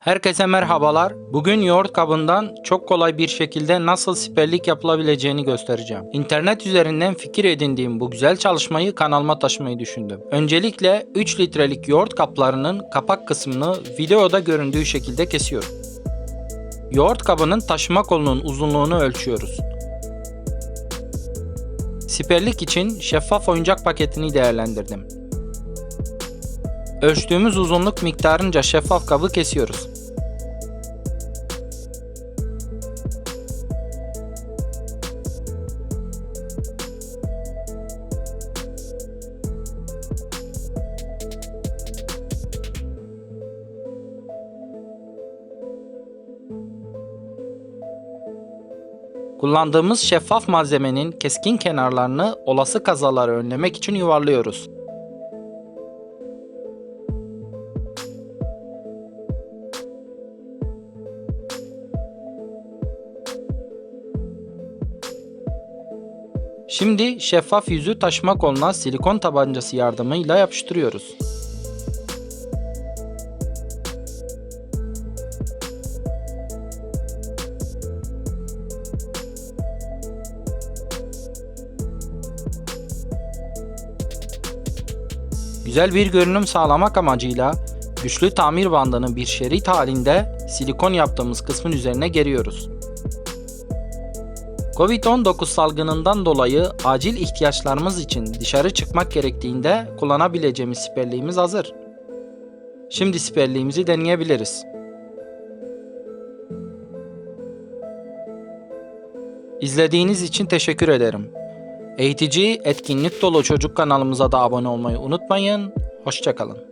Herkese merhabalar. Bugün yoğurt kabından çok kolay bir şekilde nasıl siperlik yapılabileceğini göstereceğim. İnternet üzerinden fikir edindiğim bu güzel çalışmayı kanalıma taşımayı düşündüm. Öncelikle 3 litrelik yoğurt kaplarının kapak kısmını videoda göründüğü şekilde kesiyorum. Yoğurt kabının taşıma kolunun uzunluğunu ölçüyoruz. Siperlik için şeffaf oyuncak paketini değerlendirdim. Ölçtüğümüz uzunluk miktarınca şeffaf kabı kesiyoruz. Kullandığımız şeffaf malzemenin keskin kenarlarını olası kazaları önlemek için yuvarlıyoruz. Şimdi şeffaf yüzü taşıma koluna silikon tabancası yardımıyla yapıştırıyoruz. Güzel bir görünüm sağlamak amacıyla güçlü tamir bandını bir şerit halinde silikon yaptığımız kısmın üzerine geriyoruz. Covid-19 salgınından dolayı acil ihtiyaçlarımız için dışarı çıkmak gerektiğinde kullanabileceğimiz siperliğimiz hazır. Şimdi siperliğimizi deneyebiliriz. İzlediğiniz için teşekkür ederim. Eğitici, etkinlik dolu çocuk kanalımıza da abone olmayı unutmayın. Hoşçakalın.